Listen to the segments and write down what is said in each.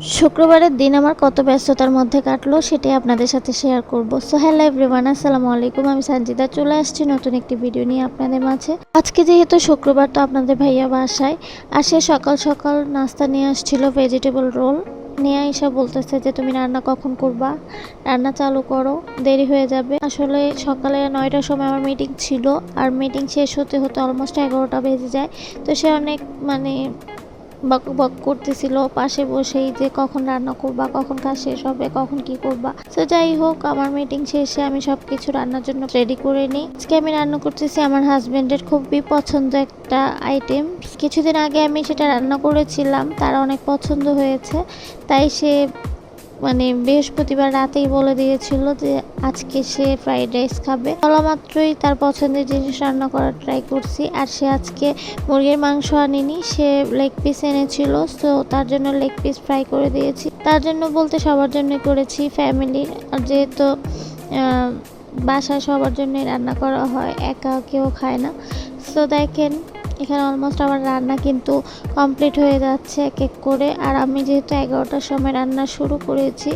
শুক্রবারের দিন আমার কত ব্যস্ততার মধ্যে কাটলো সেটাই আপনাদের সাথে শেয়ার করব। সো হ্যালো এভরিওয়ান আসসালামু আলাইকুম। আমি সানজিদা, চলে আসছি নতুন একটি ভিডিও নিয়ে আপনাদের মাঝে। আজকে যেহেতু শুক্রবার, তো আপনাদের ভাইয়া বাসায় আর সে সকাল সকাল নাস্তা নিয়ে আসছিল ভেজিটেবল রোল নিয়ে এসে বলতেছে যে, তুমি রান্না কখন করবা? রান্না চালু করো, দেরি হয়ে যাবে। আসলে সকালে নয়টার সময় আমার মিটিং ছিল, আর মিটিং শেষ হতে হতে অলমোস্ট এগারোটা বেজে যায়। তো সে অনেক মানে বক বক করতেছিল, পাশে বসেই যে কখন রান্না করবা, কখন কাজ শেষ হবে, কখন কি করবা। তো যাই হোক, আমার মিটিং শেষে আমি সব কিছু রান্নার জন্য রেডি করে নিই। আজকে আমি রান্না করতেছি আমার হাজবেন্ডের খুবই পছন্দ একটা আইটেম কিছুদিন আগে আমি সেটা রান্না করেছিলাম, তার অনেক পছন্দ হয়েছে, তাই সে মানে বৃহস্পতিবার রাতেই বলে দিয়েছিল যে আজকে সে ফ্রাইড রাইস খাবে। বলা মাত্রই তার পছন্দের জিনিস রান্না করার ট্রাই করছি। আর সে আজকে মুরগির মাংস আনেনি, সে লেগ পিস এনেছিল, তো তার জন্য লেগ পিস ফ্রাই করে দিয়েছি। তার জন্য বলতে সবার জন্য করেছি, ফ্যামিলির। আর যেহেতু বাসায় সবার জন্যই রান্না করা হয়, একা কেউ খায় না। সো দেখেন এখানে অলমোস্ট আমার রান্না কিন্তু কমপ্লিট হয়ে যাচ্ছে এক এক করে। আর আমি যেহেতু এগারোটার সময় রান্না শুরু করেছি,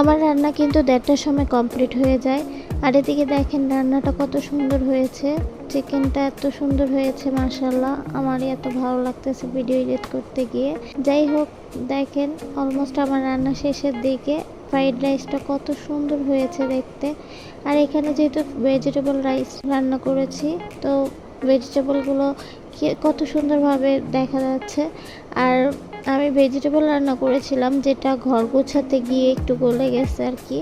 আমার রান্না কিন্তু দেড়টার সময় কমপ্লিট হয়ে যায়। আর এদিকে দেখেন রান্নাটা কত সুন্দর হয়েছে। চিকেনটা এত সুন্দর হয়েছে মাসাল্লাহ আমারই এত ভালো লাগতেছে ভিডিও এডিট করতে গিয়ে। যাই হোক, দেখেন অলমোস্ট আমার রান্না শেষের দিকে ফ্রাইড রাইসটা কত সুন্দর হয়েছে দেখতে। আর এখানে যেহেতু ভেজিটেবল রাইস রান্না করেছি, তো ভেজিটেবলগুলো কত সুন্দরভাবে দেখা যাচ্ছে। আর আমি ভেজিটেবল রান্না করেছিলাম, যেটা ঘর গোছাতে গিয়ে একটু গলে গেছে আর কি।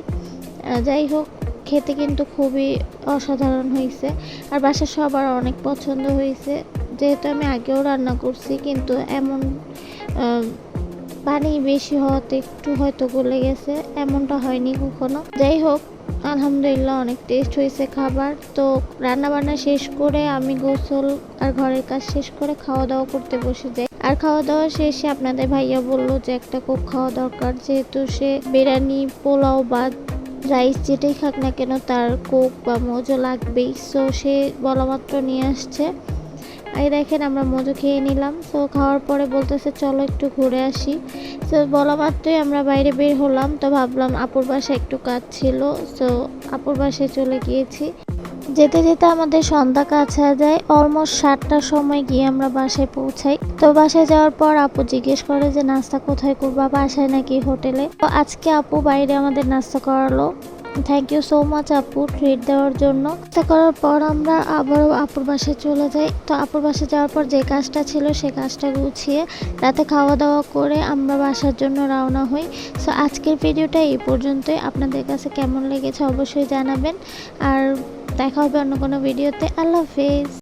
যাই হোক, খেতে কিন্তু খুবই অসাধারণ হয়েছে। আর বাসার সবার অনেক পছন্দ হয়েছে। যেহেতু আমি আগেও রান্না করছি, কিন্তু এমন পানি বেশি হওয়াতে একটু হয়তো গলে গেছে, এমনটা হয়নি কখনো। যাই হোক, আলহামদুলিল্লাহ অনেক টেস্ট হয়েছে খাবার। তো রান্না বান্না শেষ করে আমি গোসল আর ঘরের কাজ শেষ করে খাওয়া দাওয়া করতে বসে যাই। আর খাওয়া দাওয়া শেষে আপনাদের ভাইয়া বলল যে একটা কোক খাওয়া দরকার। যেহেতু সে বিরিয়ানি, পোলাও বা রাইস যেটাই খাক না কেন তার কোক বা মজো লাগবেই। সো সে বলা মাত্র নিয়ে আসছে। এই দেখেন আমরা মজু খেয়ে নিলাম। তো খাওয়ার পরে বলতেছে, চলো একটু ঘুরে আসি। তো বলা মাত্রই আমরা বাইরে বের হলাম। তো ভাবলাম আপুর বাসায় একটু কাজ ছিল। তো আপুর বাসায় চলে গিয়েছি। যেতে যেতে আমাদের সন্ধ্যা কাছে যায়। অলমোস্ট সাতটার সময় গিয়ে আমরা বাসায় পৌঁছাই। তো বাসায় যাওয়ার পর আপু জিজ্ঞেস করে যে, নাস্তা কোথায় করবা? বাসায় নাকি হোটেলে? তো আজকে আপু বাইরে আমাদের নাস্তা করালো। থ্যাংক ইউ সো মাচ আপু ট্রিট দেওয়ার জন্য। তা করার পর আমরা আবারও আপুর বাসায় চলে যাই। তো আপুর বাসায় যাওয়ার পর যে কাজটা ছিল, সে কাজটা গুছিয়ে রাতে খাওয়া দাওয়া করে আমরা বাসার জন্য রওনা হই। সো আজকের ভিডিওটা এই পর্যন্তই। আপনাদের কাছে কেমন লেগেছে অবশ্যই জানাবেন। আর দেখা হবে অন্য কোনো ভিডিওতে। আল্লাহ হাফেজ।